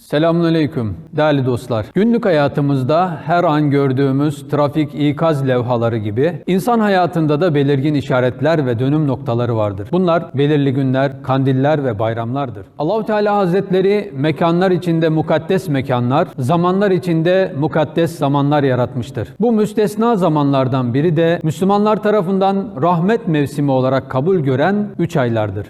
Selamünaleyküm değerli dostlar. Günlük hayatımızda her an gördüğümüz trafik ikaz levhaları gibi insan hayatında da belirgin işaretler ve dönüm noktaları vardır. Bunlar belirli günler, kandiller ve bayramlardır. Allahu Teala Hazretleri mekanlar içinde mukaddes mekanlar, zamanlar içinde mukaddes zamanlar yaratmıştır. Bu müstesna zamanlardan biri de Müslümanlar tarafından rahmet mevsimi olarak kabul gören 3 aylardır.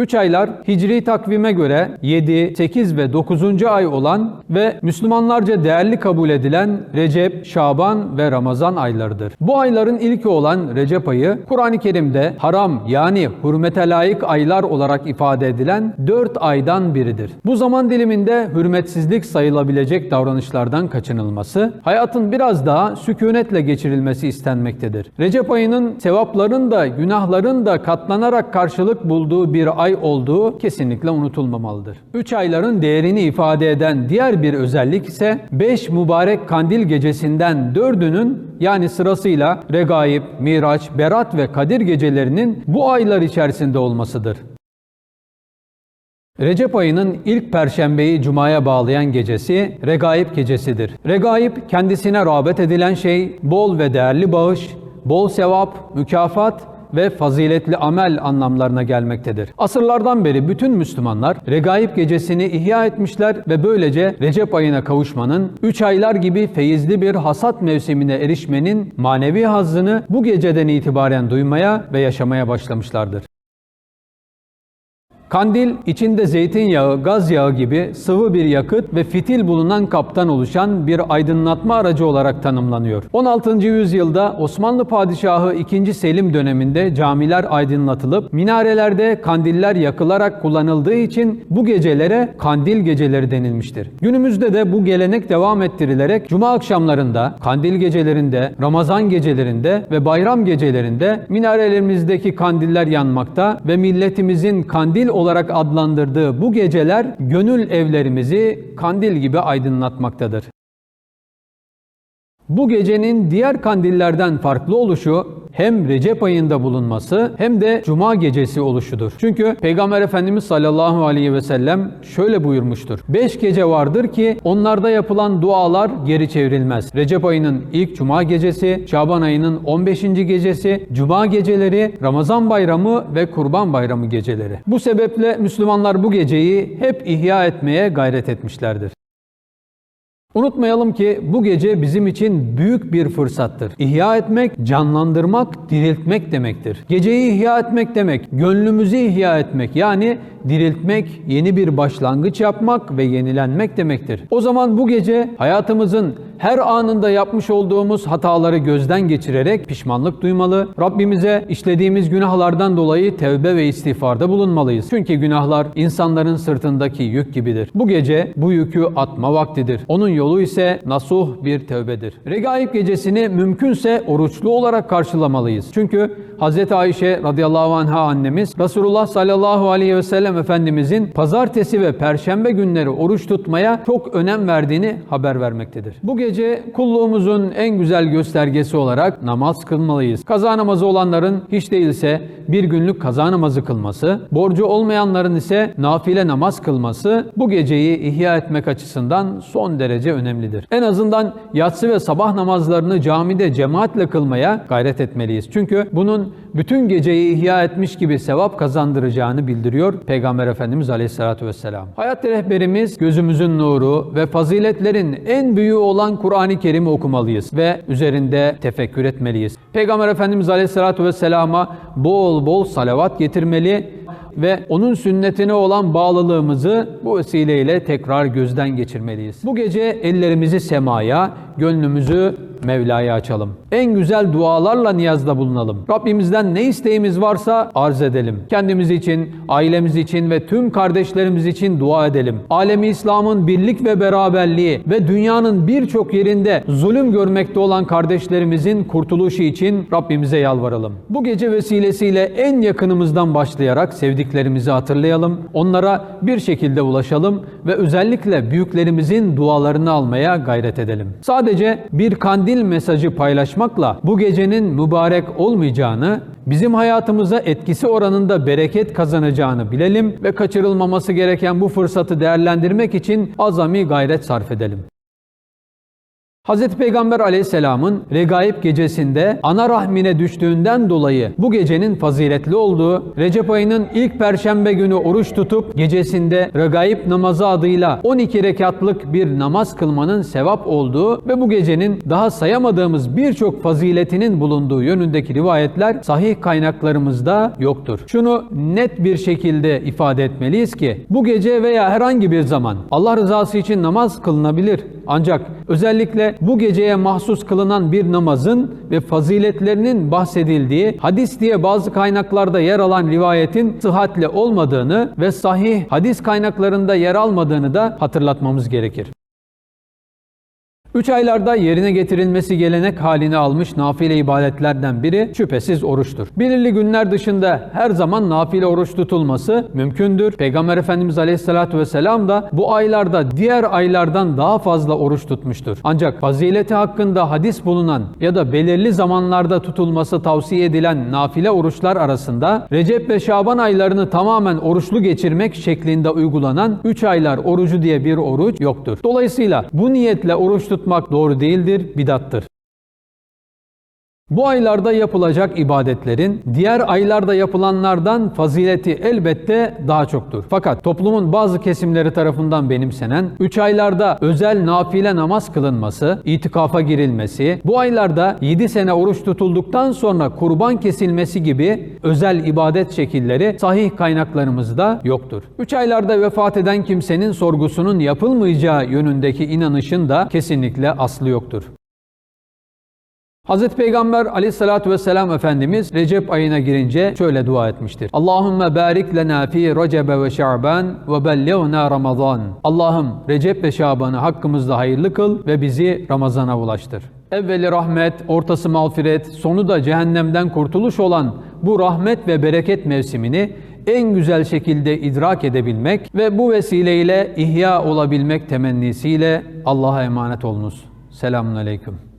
3 aylar hicri takvime göre 7, 8 ve 9. ay olan ve Müslümanlarca değerli kabul edilen Recep, Şaban ve Ramazan aylarıdır. Bu ayların ilki olan Recep ayı Kur'an-ı Kerim'de haram yani hürmete layık aylar olarak ifade edilen 4 aydan biridir. Bu zaman diliminde hürmetsizlik sayılabilecek davranışlardan kaçınılması, hayatın biraz daha sükunetle geçirilmesi istenmektedir. Recep ayının sevapların da günahların da katlanarak karşılık bulduğu bir ay olduğu kesinlikle unutulmamalıdır. 3 ayların değerini ifade eden diğer bir özellik ise 5 mübarek kandil gecesinden 4'ünün yani sırasıyla Regaib, Miraç, Berat ve Kadir gecelerinin bu aylar içerisinde olmasıdır. Recep ayının ilk perşembeyi cumaya bağlayan gecesi Regaib gecesidir. Regaib kendisine rağbet edilen şey bol ve değerli bağış, bol sevap, mükafat ve faziletli amel anlamlarına gelmektedir. Asırlardan beri bütün Müslümanlar Regaib gecesini ihya etmişler ve böylece Recep ayına kavuşmanın 3 aylar gibi feyizli bir hasat mevsimine erişmenin manevi hazzını bu geceden itibaren duymaya ve yaşamaya başlamışlardır. Kandil, içinde zeytinyağı, gaz yağı gibi sıvı bir yakıt ve fitil bulunan kaptan oluşan bir aydınlatma aracı olarak tanımlanıyor. 16. yüzyılda Osmanlı Padişahı 2. Selim döneminde camiler aydınlatılıp minarelerde kandiller yakılarak kullanıldığı için bu gecelere kandil geceleri denilmiştir. Günümüzde de bu gelenek devam ettirilerek cuma akşamlarında, kandil gecelerinde, Ramazan gecelerinde ve bayram gecelerinde minarelerimizdeki kandiller yanmakta ve milletimizin kandil olarak adlandırdığı bu geceler gönül evlerimizi kandil gibi aydınlatmaktadır. Bu gecenin diğer kandillerden farklı oluşu hem Recep ayında bulunması hem de Cuma gecesi oluşudur. Çünkü Peygamber Efendimiz sallallahu aleyhi ve sellem şöyle buyurmuştur. Beş gece vardır ki onlarda yapılan dualar geri çevrilmez. Recep ayının ilk Cuma gecesi, Şaban ayının 15. gecesi, Cuma geceleri, Ramazan bayramı ve Kurban bayramı geceleri. Bu sebeple Müslümanlar bu geceyi hep ihya etmeye gayret etmişlerdir. Unutmayalım ki bu gece bizim için büyük bir fırsattır. İhya etmek, canlandırmak, diriltmek demektir. Geceyi ihya etmek demek, gönlümüzü ihya etmek yani diriltmek, yeni bir başlangıç yapmak ve yenilenmek demektir. O zaman bu gece hayatımızın her anında yapmış olduğumuz hataları gözden geçirerek pişmanlık duymalı, Rabbimize işlediğimiz günahlardan dolayı tevbe ve istiğfarda bulunmalıyız. Çünkü günahlar insanların sırtındaki yük gibidir. Bu gece bu yükü atma vaktidir. Onun yolu ise nasuh bir tövbedir. Regaib gecesini mümkünse oruçlu olarak karşılamalıyız. Çünkü Hz. Ayşe radıyallahu anha annemiz Resulullah sallallahu aleyhi ve sellem Efendimizin pazartesi ve perşembe günleri oruç tutmaya çok önem verdiğini haber vermektedir. Bu gece kulluğumuzun en güzel göstergesi olarak namaz kılmalıyız. Kaza namazı olanların hiç değilse bir günlük kaza namazı kılması, borcu olmayanların ise nafile namaz kılması bu geceyi ihya etmek açısından son derece önemlidir. En azından yatsı ve sabah namazlarını camide cemaatle kılmaya gayret etmeliyiz. Çünkü bunun bütün geceyi ihya etmiş gibi sevap kazandıracağını bildiriyor Peygamber Efendimiz Aleyhisselatü Vesselam. Hayat rehberimiz gözümüzün nuru ve faziletlerin en büyüğü olan Kur'an-ı Kerim'i okumalıyız ve üzerinde tefekkür etmeliyiz. Peygamber Efendimiz Aleyhisselatü Vesselam'a bol bol salavat getirmeli ve onun sünnetine olan bağlılığımızı bu vesileyle tekrar gözden geçirmeliyiz. Bu gece ellerimizi semaya, gönlümüzü Mevla'ya açalım. En güzel dualarla niyazda bulunalım. Rabbimizden ne isteğimiz varsa arz edelim. Kendimiz için, ailemiz için ve tüm kardeşlerimiz için dua edelim. Alemi İslam'ın birlik ve beraberliği ve dünyanın birçok yerinde zulüm görmekte olan kardeşlerimizin kurtuluşu için Rabbimize yalvaralım. Bu gece vesilesiyle en yakınımızdan başlayarak sevdiklerimizi hatırlayalım. Onlara bir şekilde ulaşalım ve özellikle büyüklerimizin dualarını almaya gayret edelim. Sadece bir kandil kandil mesajı paylaşmakla bu gecenin mübarek olmayacağını, bizim hayatımıza etkisi oranında bereket kazanacağını bilelim ve kaçırılmaması gereken bu fırsatı değerlendirmek için azami gayret sarf edelim. Hz. Peygamber aleyhisselamın regaib gecesinde ana rahmine düştüğünden dolayı bu gecenin faziletli olduğu, Recep ayının ilk perşembe günü oruç tutup gecesinde regaib namazı adıyla 12 rekatlık bir namaz kılmanın sevap olduğu ve bu gecenin daha sayamadığımız birçok faziletinin bulunduğu yönündeki rivayetler sahih kaynaklarımızda yoktur. Şunu net bir şekilde ifade etmeliyiz ki bu gece veya herhangi bir zaman Allah rızası için namaz kılınabilir. Ancak özellikle bu geceye mahsus kılınan bir namazın ve faziletlerinin bahsedildiği hadis diye bazı kaynaklarda yer alan rivayetin sıhhatle olmadığını ve sahih hadis kaynaklarında yer almadığını da hatırlatmamız gerekir. Üç aylarda yerine getirilmesi gelenek halini almış nafile ibadetlerden biri şüphesiz oruçtur. Belirli günler dışında her zaman nafile oruç tutulması mümkündür. Peygamber Efendimiz Aleyhisselatü Vesselam da bu aylarda diğer aylardan daha fazla oruç tutmuştur. Ancak fazileti hakkında hadis bulunan ya da belirli zamanlarda tutulması tavsiye edilen nafile oruçlar arasında Recep ve Şaban aylarını tamamen oruçlu geçirmek şeklinde uygulanan 3 aylar orucu diye bir oruç yoktur. Dolayısıyla bu niyetle oruç tutmak doğru değildir, bidattır. Bu aylarda yapılacak ibadetlerin diğer aylarda yapılanlardan fazileti elbette daha çoktur. Fakat toplumun bazı kesimleri tarafından benimsenen 3 aylarda özel nafile namaz kılınması, itikafa girilmesi, bu aylarda 7 sene oruç tutulduktan sonra kurban kesilmesi gibi özel ibadet şekilleri sahih kaynaklarımızda yoktur. 3 aylarda vefat eden kimsenin sorgusunun yapılmayacağı yönündeki inanışın da kesinlikle aslı yoktur. Hz. Peygamber aleyhissalatü vesselam Efendimiz Recep ayına girince şöyle dua etmiştir. Allahümme barik lena fi Recebe ve Şaban ve bellighna Ramazan. Allah'ım Recep ve Şaban'ı hakkımızda hayırlı kıl ve bizi Ramazan'a ulaştır. Evveli rahmet, ortası mağfiret, sonu da cehennemden kurtuluş olan bu rahmet ve bereket mevsimini en güzel şekilde idrak edebilmek ve bu vesileyle ihya olabilmek temennisiyle Allah'a emanet olunuz. Selamun Aleyküm.